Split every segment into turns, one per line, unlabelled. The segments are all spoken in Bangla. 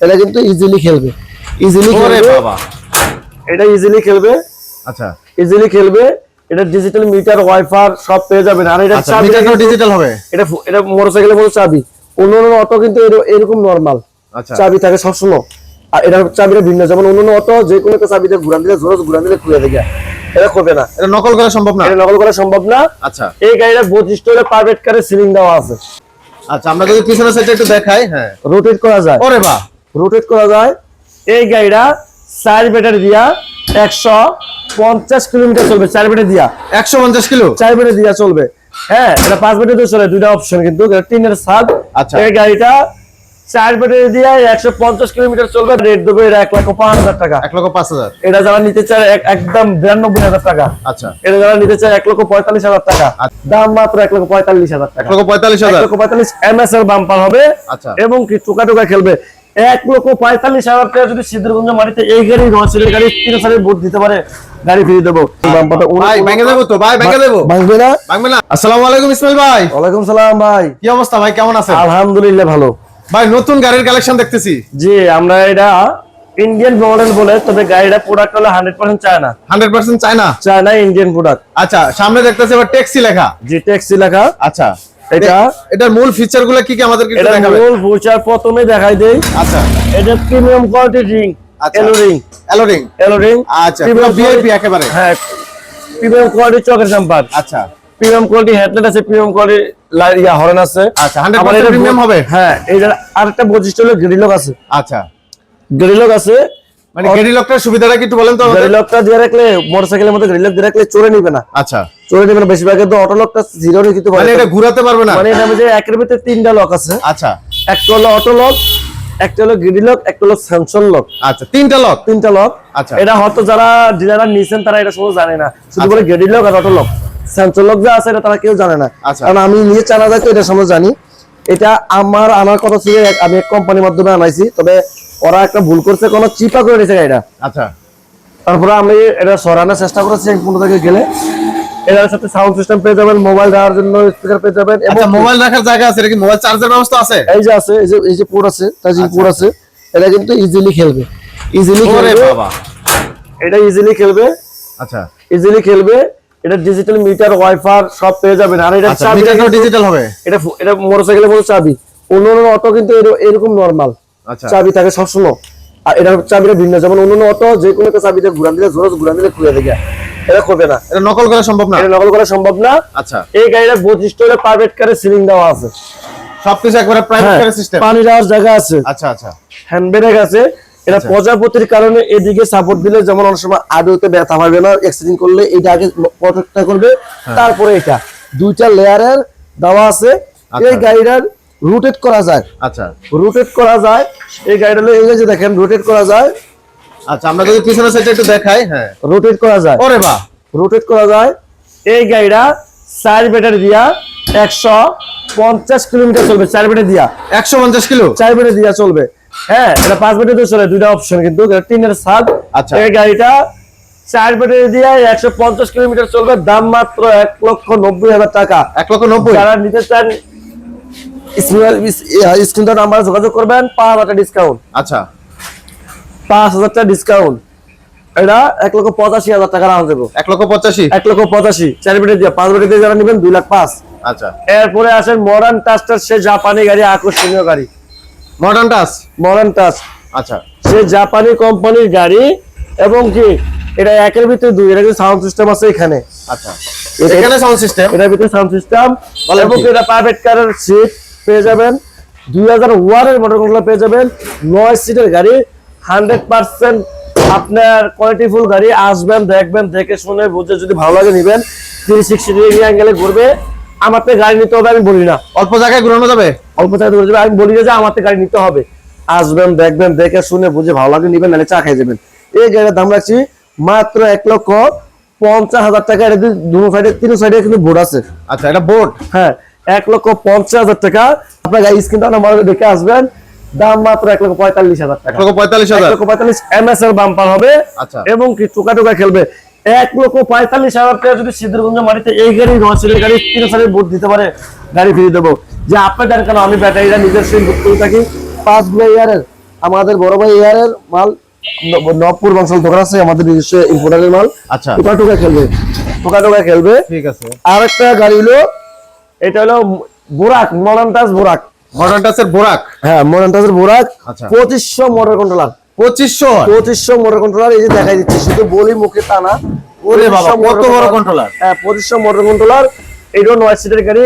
এটা কিন্তু ইজিলি খেলবে। ইজিলি
ওরে
খেলবে।
বাবা।
এটা ইজিলি খেলবে।
আচ্ছা।
ইজিলি খেলবে। এটা ডিজিটাল মিটার ওয়াইফার সব পেয়ে যাবেন। আর এটা
আচ্ছা
চাবি
মিটারটাও ডিজিটাল হবে।
এটা এটা মোটরসাইকেলের মতো চাবি। অন্য অন্য অটো কিন্তু এরকম নরমাল
আচ্ছা।
চাবি থাকে সবসময়। আর এটার চাবিটা ভিন্ন। যেমন অন্য অন্য অটো যে কোনো একটা চাবিতে ঘুরান দিলে জোর ঘুরান দিলে খুলে দেখে এটা করবে না।
এটা নকল করা সম্ভব না?
এটা নকল করা সম্ভব না।
আচ্ছা।
এই গাড়িটা বত্রিশ টনের প্রাইভেট কারে সিলিং দেওয়া আছে।
আচ্ছা আমরা যদি পিছনের সাইডটা একটু দেখাই হ্যাঁ।
রোটেট করা যায়।
ওরে বাহ।
রোটেট করা যায়। এই গাড়িটা চার ব্যাটারি দিয়া একশো পঞ্চাশ কিলোমিটার চলবে চার ব্যাটারি দিয়া।
একশো পঞ্চাশ কিলো?
চার ব্যাটারি দিয়া চলবে। হ্যাঁ এটা পাঁচ ব্যাটারি চলে দুইটা অপশন কিন্তু টিনের সাত
আচ্ছা।
এই গাড়িটা চার ব্যাটারি দিয়ে একশো পঞ্চাশ কিলোমিটার চলবে রেট দেবে এটা এক লক্ষ পাঁচ হাজার টাকা।
এক লক্ষ পাঁচ হাজার?
এটা যারা নিতে চায় একদম বিরানব্বই হাজার টাকা।
আচ্ছা।
এটা যারা নিতে চায় এক লক্ষ পঁয়তাল্লিশ হাজার টাকা। দাম মাত্র এক লক্ষ পঁয়তাল্লিশ হাজার
এক লক্ষ পঁয়তাল্লিশ
এক
হাজার
লক্ষ পঁয়তাল্লিশ এমএস এর বাম্পার হবে
আচ্ছা।
এবং কি টোকা টোকা খেলবে। এক লক্ষ পঁয়তাল্লিশ হাজার টাকা যদি সিদ্ধগঞ্জ মাটিতে এই গাড়ি রসিলের গাড়ি তিন সালের ভোট দিতে পারে গাড়ি ফিরিয়ে দেবো। এই বাম্পারটা উনি-
ভাই ভেঙে দেবো তো ভাই ভেঙে দেবো।
ভাঙবে না?
ভাঙবে না। আসসালামু আলাইকুম ইসমাইল ভাই।
ওয়ালাইকুম সালাম ভাই।
কি অবস্থা ভাই কেমন আছেন?
আলহামদুলিল্লাহ ভালো।
ভাই নতুন গাড়ির কালেকশন দেখতেছি।
জি আমরা এটা ইন্ডিয়ান মডেল বলে তবে গাড়িটা প্রোডাক্ট হলো hundred percent China
hundred percent China
China Indian product
আচ্ছা সামনে দেখতেছি আবার ট্যাক্সি লেখা।
জি ট্যাক্সি লেখা।
আচ্ছা।
এটা?
এটার মূল ফিচারগুলো কি কি আমাদের একটু দেখাবেন?
মূল ফুচার প্রথমে দেখাই দেই।
আচ্ছা।
এটা প্রিমিয়াম কোয়ালিটি রিং
আচ্ছা।
এলো রিং
অ্যালোরিং
এলো রিং
আচ্ছা পুরো ভিআইপি একেবারে?
হ্যাঁ প্রিমিয়াম কোয়ালিটি চকের জাম্পার
আচ্ছা।
প্রিমিয়াম কোয়ালিটি হেডলাইট আছে প্রিমিয়াম কোয়ালিটি ইয়া হর্ন আছে।
আচ্ছা, 100%
আবার এটা
premium হবে?
হ্যাঁ এইটা আরেকটা বৈশিষ্ট্য হলো গ্রিলক আছে।
আচ্ছা।
গ্রিলক আছে।
মানে গেরি লকটার সুবিধাটা কি একটু বলেন তো আমাদের?
গ্রিলকটা দিয়ে রাখলে মোটরসাইকেলের মধ্যে গ্রিলক দিয়ে রাখলে চোরে নিবে না।
আচ্ছা।
চোরে নিবে না বেশিরভাগ কিন্তু অটো লকটা জিরো কিন্তু
মানে এটা ঘুরাতে পারবে না।
মানে এটা যে একের ভিতরে তিনটা লক আছে।
আচ্ছা।
একটা হলো অটো লক একটা হলো গ্রিলক একটা হলো স্যামসং লক
আচ্ছা তিনটা লক
তিনটা লক
আচ্ছা।
এটা হয়তো যারা ডিলাররা নিছেন তারা এটা শুধু জানে না। শুধু
আচ্ছা।
বলে গেডি লক আর অটো লক স্যামসং লক যা আছে এটা তারা কেউ জানে না।
আচ্ছা।
কারণ আমি নিয়ে চালা যাই তো এটা সময় জানি। এটা আমার আনার কথা ছিল আমি এক কোম্পানির মাধ্যমে আনাইছি। তবে ওরা একটা ভুল করছে কোনো চিপা করে নিয়েছে এটা
আচ্ছা।
তারপরে আমি এটা সরানোর চেষ্টা করেছি পনেরো গেলে। এটার সাথে সাউন্ড সিস্টেম পেয়ে যাবেন মোবাইল দেওয়ার জন্য স্পিকার পেয়ে যাবেন এবং
আচ্ছা মোবাইল রাখার জায়গা আছে এটা কি মোবাইল চার্জের ব্যবস্থা আছে?
এই যে আছে এই যে এই যে পোর্ট আছে চার্জিং পোর্ট আছে এটা কিন্তু ইজিলি খেলবে। ইজিলি খেলবে
বাবা।
এটা ইজিলি খেলবে।
আচ্ছা।
ইজিলি খেলবে এটা ডিজিটাল মিটার ওয়াইফার সব পেয়ে যাবেন। আর এটা
আচ্ছা
চাবি
ডিজিটাল হবে।
এটা এটা মোটরসাইকেলের মতো চাবি। অন্য অন্য অটো কিন্তু এরকম নরমাল
আচ্ছা।
চাবি থাকে সবসময়। আর এটার চাবিটা ভিন্ন যেমন অন্য অন্য অটো যে কোনো একটা চাবিতে ঘুরান দিলে জোর ঘুরান দিলে খুলে দেখে এটা করবে না।
এটা নকল করা সম্ভব না?
এটা নকল করা সম্ভব না।
আচ্ছা।
এই গাড়িটা টনের প্রাইভেট কারে সিলিং দেওয়া আছে।
সবকিছু একবারে প্রাইভেট
হ্যাঁ,
সিস্টেম
পানি দেওয়ার জায়গা আছে।
আচ্ছা আচ্ছা।
হ্যান্ড ব্রেক আছে। এটা
আচ্ছা।
প্রজাপতির কারণে এদিকে সাপোর্ট দিলে যেমন অনেক সময় আদৌতে ব্যথা পাবে না অ্যাক্সিডেন্ট করলে এটা আগে প্রোটেক্টটা করবে।
হ্যাঁ।
তারপরে এটা। দুইটা লেয়ারের দেওয়া আছে।
আচ্ছা।
এই গাড়িটার রুটেট করা যায়।
আচ্ছা।
রুটেট করা যায়। এই গাড়িটা এই যে দেখেন রোটেট করা যায়।
আচ্ছা আমরা যদি পিছনের সাইডটা একটু দেখাই হ্যাঁ।
রোটেট করা যায়।
ওরে বাহ।
রোটেট করা যায়। এই গাড়িটা চার ব্যাটারি দিয়া একশো পঞ্চাশ কিলোমিটার চলবে চার ব্যাটারি দিয়া।
একশো পঞ্চাশ কিলো?
চার ব্যাটারি দিয়া চলবে। হ্যাঁ এটা পাঁচ চলে দুইটা অপশন কিন্তু টিনের সাত
আচ্ছা।
এই গাড়িটা চার ব্যাটারি দিয়ে একশো পঞ্চাশ কিলোমিটার চলবে দাম মাত্র এক লক্ষ নব্বই হাজার টাকা।
এক লক্ষ নব্বই?
যারা নিতে চান স্ক্রিন নাম্বার যোগাযোগ করবেন পাঁচ হাজার ডিসকাউন্ট
আচ্ছা।
পাঁচ হাজার টাকা ডিসকাউন্ট এটা এক লক্ষ পঁচাশি হাজার টাকা রাখা দেবো।
এক লক্ষ পঁচাশি?
এক লক্ষ পঁচাশি। চার বেটে দিয়ে পাঁচ বেটে দিয়ে যারা নেবেন দুই লাখ পাঁচ।
আচ্ছা।
এরপরে আসেন মডার্ন টাস্টার সে জাপানি গাড়ি আকর্ষণীয় গাড়ি।
মডার্ন টাচ
মডার্ন টাচ
আচ্ছা।
সে জাপানি কোম্পানির গাড়ি এবং কি এটা একের ভিতরে দুই এটা সাউন্ড সিস্টেম আছে এখানে।
আচ্ছা। এখানে সাউন্ড সিস্টেম
এটার ভিতরে সাউন্ড সিস্টেম এবং এটা প্রাইভেট কারের সিট পেয়ে যাবেন। দুই হাজার ওয়ারের মোটরগুলো পেয়ে যাবেন। নয় সিটের গাড়ি। হান্ড্রেড পার্সেন্ট আপনার কোয়ালিটিফুল গাড়ি আসবেন দেখবেন দেখে শুনে বুঝে যদি ভালো লাগে নিবেন থ্রি সিক্সটি ডিগ্রি অ্যাঙ্গেলে ঘুরবে। আমার থেকে গাড়ি নিতে হবে আমি বলি না।
অল্প জায়গায় ঘুরানো যাবে?
অল্প টাকা ঘুরে যাবে আমি বলি না যে আমার থেকে গাড়ি নিতে হবে। আসবেন দেখবেন দেখে শুনে বুঝে ভালো লাগে নিবেন নাহলে চা খাই যাবেন। এই গাড়ির দাম রাখছি মাত্র এক লক্ষ পঞ্চাশ হাজার টাকা। এটা দু সাইডে তিন সাইডে কিন্তু বোর্ড আছে।
আচ্ছা এটা বোর্ড
হ্যাঁ এক লক্ষ পঞ্চাশ হাজার টাকা। আপনার গাড়ি স্ক্রিনটা নাম্বার দেখে আসবেন। দাম মাত্র এক লক্ষ পঁয়তাল্লিশ হাজার
এক
টাকা
লক্ষ পঁয়তাল্লিশ হাজার।
লক্ষ পঁয়তাল্লিশ এমএস এর বাম্পার হবে।
আচ্ছা।
এবং কি টোকা টোকা খেলবে। এক লক্ষ পঁয়তাল্লিশ হাজার টাকা যদি সিদ্ধগঞ্জ মাটিতে এই গাড়ি রসিলের গাড়ি তিন সালের ভোট দিতে পারে গাড়ি ফিরিয়ে দেবো। যে আপনার দেন কেন আমি ব্যাটারিটা নিজের সিম বুক করে থাকি। পাঁচ ইয়ারের আমাদের বড় ভাই এয়ারের মাল নবপুর বাংশাল দোকান আছে আমাদের নিজস্ব ইম্পোর্টারের মাল।
আচ্ছা।
টোকা টোকা খেলবে টোকা টোকা খেলবে।
ঠিক আছে।
আর একটা গাড়ি হলো এটা হলো Borak modern touch Borak.
Modern টাচের Borak?
হ্যাঁ মডার্ন টাচের বোরাক।
আচ্ছা।
পঁচিশশো মোটর কন্ট্রোলার
পঁচিশশো?
পঁচিশশো মোটর কন্ট্রোলার এই যে দেখাই দিচ্ছি শুধু বলি মুখে তা না।
ওরে বাবা কত বড় কন্ট্রোলার
হ্যাঁ পঁচিশশো মোটর কন্ট্রোলার এটাও নয় সিটের গাড়ি।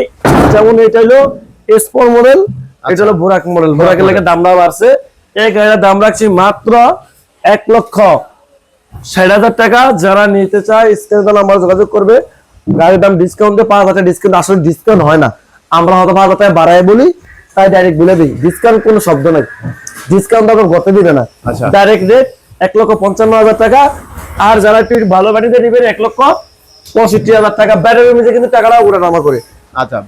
যেমন এটা হলো মডেল এটা হলো বোরাক মডেল বোরাকের লেগে দামটা বাড়ছে। এই গাড়ির দাম রাখছি মাত্র এক লক্ষ ষাট হাজার টাকা। যারা নিতে চায় স্ক্রিনে নাম্বার যোগাযোগ করবে। গাড়ির দাম ডিসকাউন্টে পাঁচ হাজার ডিসকাউন্ট আসলে ডিসকাউন্ট হয় না। আমরা হয়তো পাঁচ হাজার টাকা বাড়াই বলি। তাই ডাইরেক্ট বলে দিই ডিসকাউন্ট কোনো শব্দ নাই। ডিসকাউন্ট আপনার করতে দিবে না।
আচ্ছা।
ডাইরেক্ট রেট এক লক্ষ পঞ্চান্ন হাজার টাকা আর যারা একটু ভালো ব্যাটারিতে নেবেন এক লক্ষ পঁয়ষট্টি হাজার টাকা। ব্যাটারি মিলে কিন্তু টাকাটা ওটা নামা করে।
আচ্ছা।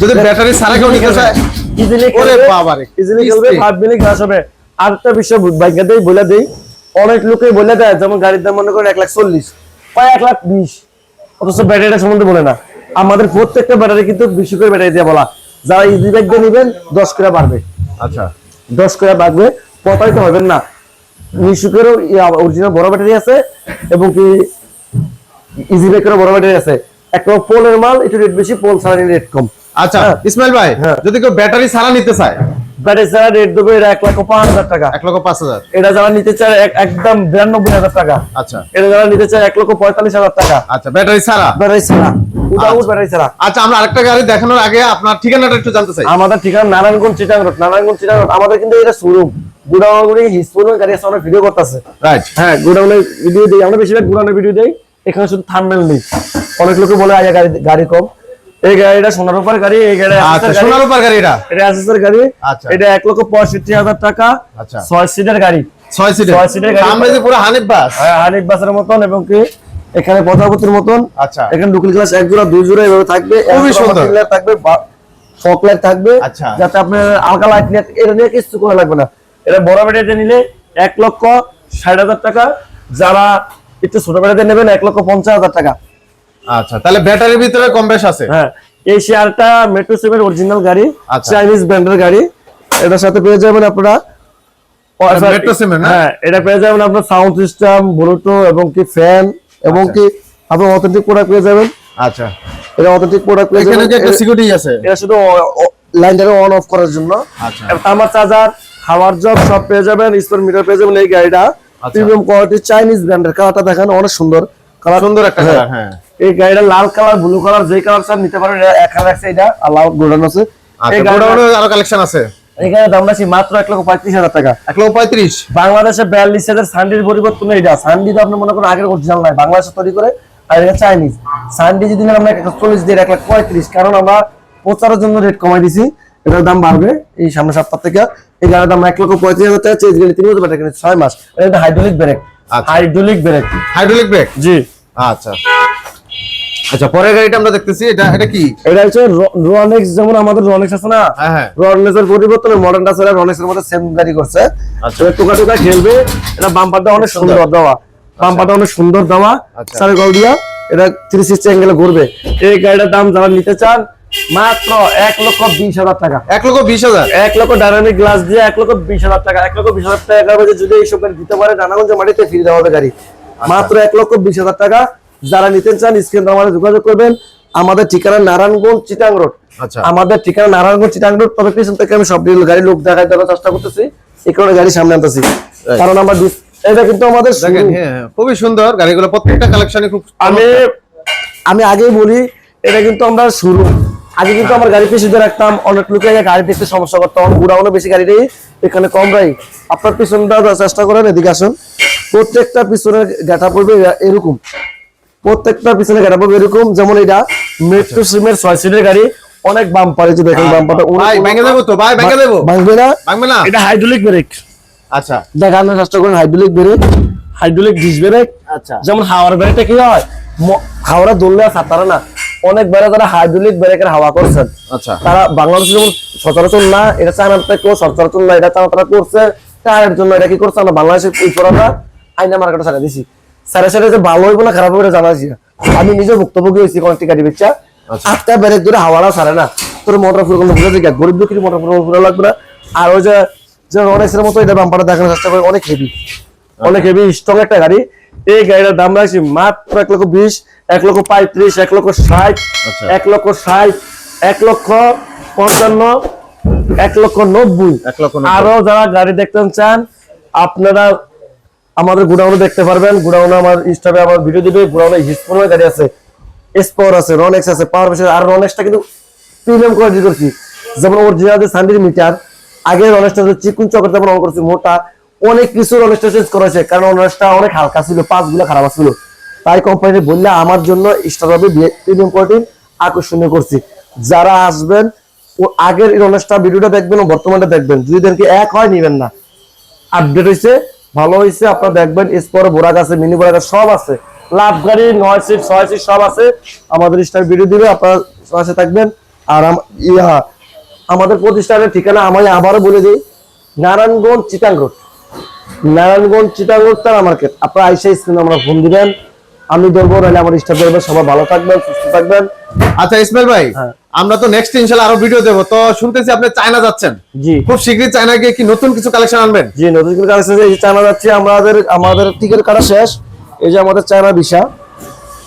যদি ব্যাটারি সারা কেউ নিতে চায়
ইজিলি
ওরে বাবারে,
ইজিলি
কি
খেলবে
speed।
ফাইভ মিনিট ঘাস হবে। আর একটা বিষয় বাইকে দেই বলে দেই অনেক লোকে বলে দেয় যেমন গাড়ির দাম মনে করেন এক লাখ চল্লিশ প্রায় এক লাখ বিশ। অথচ ব্যাটারিটা সম্বন্ধে বলে না। আমাদের প্রত্যেকটা ব্যাটারি কিন্তু বিশ করে ব্যাটারি দিয়ে বলা। যারা ইজি ব্যাগ নেবেন দশ করে বাড়বে।
আচ্ছা।
দশ করে বাড়বে প্রতারিত হবেন না। নিশুকেরও অরিজিনাল বড় ব্যাটারি আছে এবং কি ইজি ব্যাগেরও বড় ব্যাটারি আছে। একটা পোলের মাল একটু রেট বেশি পোল ছাড়া রেট কম।
আচ্ছা
হ্যাঁ।
ইসমাইল ভাই
হ্যাঁ।
যদি কেউ ব্যাটারি সারা নিতে চায়
রেট দেবে এটা এক পাঁচ হাজার টাকা।
এক লক্ষ পাঁচ হাজার।
এটা যারা নিতে চায় একদম বিরানব্বই হাজার টাকা।
আচ্ছা।
এটা যারা নিতে চায় এক লক্ষ পঁয়তাল্লিশ হাজার টাকা।
আচ্ছা ব্যাটারি
ছাড়া?
আচ্ছা।
ব্যাটারি ছাড়া।
আচ্ছা আমরা আরেকটা গাড়ি দেখানোর আগে আপনার ঠিকানাটা একটু জানতে চাই।
আমাদের ঠিকানা নারায়ণগঞ্জ চিটাং রোড নারায়ণগঞ্জ চিটাং রোড। আমাদের কিন্তু এটা শোরুম গুড়াগুড়ি হিসপুরের গাড়ি আছে অনেক ভিডিও করতেছে।
রাইট
হ্যাঁ গুড়াউনের ভিডিও দিই। আমরা বেশিরভাগ ভিডিও দিই। এখানে শুধু থাম্বনেল নেই। অনেক লোকে বলে আয়া গাড়ি গাড়ি কম। এই গাড়িটা সোনার উপর গাড়ি এই গাড়ি
আচ্ছা সোনার উপর গাড়ি এটা?
এটা অ্যাসেসের গাড়ি।
আচ্ছা।
এটা লক্ষ পঁয়ষট্টি হাজার টাকা।
আচ্ছা।
সিটের গাড়ি।
সিটের
গাড়ি।
আমরা যে পুরো হানিফ বাস?
হ্যাঁ, হানিফ বাসের মতন এবং কি এখানে প্রজাপতির মতন।
আচ্ছা।
এখানে ডুকল গ্লাস এক জোড়া দুই জোড়া এভাবে থাকবে।
খুবই সুন্দর।
থাকবে ফক লাইট থাকবে।
আচ্ছা।
যাতে আপনার আলকা লাইট নিয়ে এটা নিয়ে কিছু করা লাগবে না। এটা বড় বেটাতে নিলে এক লক্ষ ষাট হাজার টাকা। যারা একটু ছোট বেটাতে নেবেন এক লক্ষ পঞ্চাশ হাজার টাকা।
আচ্ছা তাহলে ব্যাটারির ভিতরে কম বেশ আছে?
হ্যাঁ এই শেয়ারটা মেট্রো সেভেন অরিজিনাল গাড়ি
আচ্ছা।
চাইনিজ ব্র্যান্ডের গাড়ি। এটার সাথে পেয়ে যাবেন আপনারা
Seven, না?
হ্যাঁ এটা পেয়ে যাবেন আপনার সাউন্ড সিস্টেম ব্লুটুথ এবং কি ফ্যান এবং
আচ্ছা।
কি আপনি অথেন্টিক প্রোডাক্ট পেয়ে যাবেন।
আচ্ছা।
এটা অথেন্টিক প্রোডাক্ট পেয়ে
এখানে
যাবেন।
কি একটা সিকিউরিটি আছে?
এটা শুধু লাইনটাকে অন অফ করার জন্য।
আচ্ছা।
তামার চার্জার হাওয়ার জব সব পেয়ে যাবেন স্পোর মিটার পেয়ে যাবেন এই গাড়িটা।
আচ্ছা।
প্রিমিয়াম কোয়ালিটি চাইনিজ ব্র্যান্ডের কালারটা দেখেন অনেক সুন্দর। কালার
সুন্দর একটা কালার হ্যাঁ।
এই গাড়িটা লাল কালার ব্লু কালার যে কালার স্যার নিতে পারেন এটা এক হাজার আছে এটা আর লাল গোল্ডেন আছে এই
আচ্ছা গোডাউনে আরও কালেকশন আছে।
এখানে দাম রাখছি মাত্র এক লক্ষ পঁয়ত্রিশ হাজার টাকা।
এক লক্ষ পঁয়ত্রিশ।
বাংলাদেশে বিয়াল্লিশ হাজার সানডির পরিবর্তন এটা। সানডি তো আপনি মনে করেন আগের অরিজিনাল নাই বাংলাদেশে তৈরি করে আর এটা চাইনিজ সানডি যদি আমরা এক চল্লিশ দিয়ে এক লাখ পঁয়ত্রিশ। কারণ আমরা প্রচারের জন্য রেট কমাই দিছি এটার দাম বাড়বে এই সামনে সপ্তাহ থেকে। এই গাড়ির দাম এক লক্ষ পঁয়ত্রিশ হাজার টাকা চেঞ্জ গেলে তিন বছর ব্যাটারি ছয় মাস। এটা hydraulic brake. Hydraulic brake
hydraulic brake
জি।
আচ্ছা। আচ্ছা পরের গাড়িটা আমরা দেখতেছি এটা এটা কি?
এটা হচ্ছে রনেক্স যেমন আমাদের রনেক্স আছে না?
হ্যাঁ হ্যাঁ।
রনেক্স এর পরিবর্তনে মডার্ন টাসার রনেক্স এর মধ্যে সেম গাড়ি করছে।
আচ্ছা।
টুকা টুকা খেলবে এটা বাম্পারটা অনেক সুন্দর। দেওয়া। বাম্পারটা অনেক সুন্দর দেওয়া।
আচ্ছা।
সারে গৌডিয়া এটা থ্রি সিক্সটি অ্যাঙ্গেলে ঘুরবে। এই গাড়িটার দাম যারা নিতে চান মাত্র এক লক্ষ বিশ হাজার টাকা।
এক লক্ষ বিশ হাজার?
এক লক্ষ ডাইনামিক গ্লাস দিয়ে এক লক্ষ বিশ হাজার টাকা। এক লক্ষ বিশ হাজার টাকা যদি এইসব গাড়ি দিতে পারে নানাগঞ্জ মাটিতে ফিরে দেওয়া হবে গাড়ি।
আচ্ছা।
মাত্র এক লক্ষ বিশ হাজার টাকা। যারা নিতে চান স্ক্রিন আমাদের যোগাযোগ করবেন। আমাদের ঠিকানা নারায়ণগঞ্জ চিটাং রোড।
আচ্ছা।
আমাদের ঠিকানা নারায়ণগঞ্জ চিটাং রোড তবে পিছন থেকে আমি সব গাড়ি লোক দেখাই দেওয়ার চেষ্টা করতেছি। এই কারণে গাড়ি সামনে আনতেছি। কারণ আমরা এটা কিন্তু আমাদের
দেখেন হ্যাঁ হ্যাঁ, খুবই সুন্দর গাড়িগুলো প্রত্যেকটা কালেকশনই খুব
আমি আমি আগেই বলি এটা কিন্তু আমরা শুরু। আগে কিন্তু আমার গাড়ি পিছিয়ে রাখতাম অনেক লোকে গাড়ি দেখতে সমস্যা করতাম ঘুরানো বেশি গাড়ি নেই এখানে কম রাই আপনার পিছনটা চেষ্টা করেন এদিকে আসুন। প্রত্যেকটা পিছনে গাটা পড়বে এরকম। প্রত্যেকটা পিছনে গাটা পড়বে এরকম। যেমন এটা মেট্রো সিমের ছয় সিটের গাড়ি। অনেক বাম পারে যে দেখেন বাম্পারটা
ভাই ভেঙে দেবো তো? ভাই ভেঙে দেবো?
ভাঙবে না?
ভাঙবে না?
এটা হাইড্রোলিক ব্রেক
আচ্ছা।
দেখানোর চেষ্টা করেন hydraulic brake hydraulic disc brake
আচ্ছা।
যেমন হাওয়ার ব্রেকটা কি হয়? হাওড়া দৌড়লে আর সাঁতারে না। অনেক বেড়ে তারা হাইড্রোলিক ব্রেকের হাওয়া করছেন
আচ্ছা।
তারা বাংলাদেশে যেমন সচরাচর না এটা চায়নার থেকেও সচরাচর না এটা তারা তারা করছে। টায়ারের জন্য এটা কি করছে আমরা বাংলাদেশের এই পড়াটা আইনা মার্কেটে ছাড়া দিছি। স্যারের সাথে যে ভালো হইব না খারাপ হইব এটা জানাইছি না। আমি নিজে ভুক্তভোগী হয়েছি কোন টিকা দিবেচ্ছা
আচ্ছা।
আটটা ব্রেক ধরে হাওয়াটা ছাড়ে না তোর মোটর ফুল কোনো বুঝে গরিব দুঃখী মোটর ফুল ফুল লাগবে না আর ওই যে যে রনেক্সের মতো এটা বাম্পারটা দেখানোর চেষ্টা করে অনেক হেভি অনেক হেভি স্ট্রং একটা গাড়ি এই গাড়িটার দাম রাখছি মাত্র এক লক্ষ বিশ এক লক্ষ পঁয়ত্রিশ এক লক্ষ ষাট
আচ্ছা।
এক লক্ষ ষাট এক লক্ষ পঞ্চান্ন এক লক্ষ নব্বই
এক লক্ষ নব্বই।
আরও যারা গাড়ি দেখতে চান আপনারা আমাদের গুডাউনে দেখতে পারবেন। গুডাউনে আমার ইনস্টাগ্রামে আমার ভিডিও দিবে। গুডাউনে হিসপনের গাড়ি আছে। স্পোর আছে রনেক্স আছে পাওয়ার বেশি আর রনেক্সটা কিন্তু প্রিমিয়াম কোয়ালিটি করছি। যেমন অরিজিনাল যে সান্ডির মিটার আগে রনেক্সটা চিকুন চকর তেমন অন করছি মোটা। অনেক কিছু রনেক্সটা চেঞ্জ করেছে কারণ রনেক্সটা অনেক হালকা ছিল, পাঁচগুলো খারাপ ছিল তাই কোম্পানি বললে আমার জন্য স্টারবে প্রিমিয়াম কোয়ালিটি আকর্ষণীয় করছি। যারা আসবেন, ও আগের রনেক্সটা ভিডিওটা দেখবেন ও বর্তমানটা দেখবেন। যদি দেখেন কি এক হয়, নিবেন না। আপডেট হয়েছে ভালো হয়েছে আপনারা দেখবেন এসপরে বোরাক আছে মিনি বোরাক সব আছে। লাভ গাড়ি নয় সিট ছয় সিট সব আছে। আমাদের স্টার ভিডিও দিবে আপনারা পাশে থাকবেন। আর ইয়া আমাদের প্রতিষ্ঠানের ঠিকানা আমি আবারও বলে দিই নারায়ণগঞ্জ চিটাং রোড। নারায়ণগঞ্জ চিটাং রোড তারা মার্কেট। আপনারা আইসা স্ক্রিনে আমরা ফোন দিবেন। আমি ধরবো নাহলে আমার স্টাফ ধরবে। সবাই ভালো থাকবেন সুস্থ থাকবেন।
আচ্ছা ইসমাইল ভাই
হ্যাঁ।
আমরা তো নেক্সট ইনশাআল্লাহ আরও ভিডিও দেবো। তো শুনতেছি আপনি চায়না যাচ্ছেন।
জি।
খুব শীঘ্রই চায়না গিয়ে কি নতুন কিছু কালেকশন আনবেন?
জি নতুন করে কালেকশন এই যে চায়না যাচ্ছি আমাদের আমাদের টিকিট কাটা শেষ। এই যে আমাদের চায়না ভিসা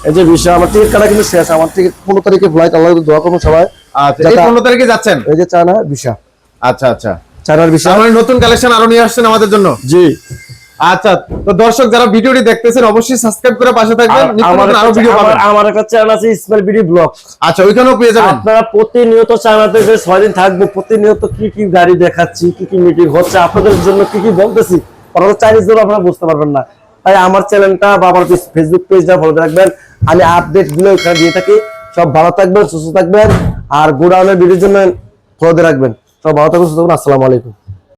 এই যে ভিসা আমার টিকিট কাটা কিন্তু শেষ। আমার টিকিট পনেরো তারিখে ফ্লাইট আল্লাহ দোয়া করুন সবাই।
আচ্ছা এই
যাতে-
পনেরো তারিখে যাচ্ছেন?
এই যে চায়না ভিসা
আচ্ছা আচ্ছা।
চায়নার ভিসা
মানে নতুন কালেকশন আরও নিয়ে আসছেন আমাদের জন্য?
জি।
আচ্ছা তো দর্শক যারা ভিডিওটি দেখতেছেন অবশ্যই সাবস্ক্রাইব করে পাশে থাকবেন।
আর
ভিডিও পাবেন।
আমার একটা চ্যানেল আছে বিডি ব্লগ
আচ্ছা ওইখানেও পেয়ে যাবেন।
আপনারা প্রতিনিয়ত যে ছয় দিন থাকব প্রতিনিয়ত কি কি গাড়ি দেখাচ্ছি কি কি মিটিং হচ্ছে আপনাদের জন্য কি কি বলতেছি আপনারা চাইনিজ ধরে আপনারা বুঝতে পারবেন না। তাই আমার চ্যানেলটা বা আমার ফেসবুক পেজটা ফলো রাখবেন। আমি আপডেটগুলো ওখানে দিয়ে থাকি। সব ভালো থাকবেন সুস্থ থাকবেন। আর গোডাউনের ভিডিওর জন্য ফলো রাখবেন। সব ভালো থাকবেন সুস্থ থাকবেন। আসসালামু আলাইকুম।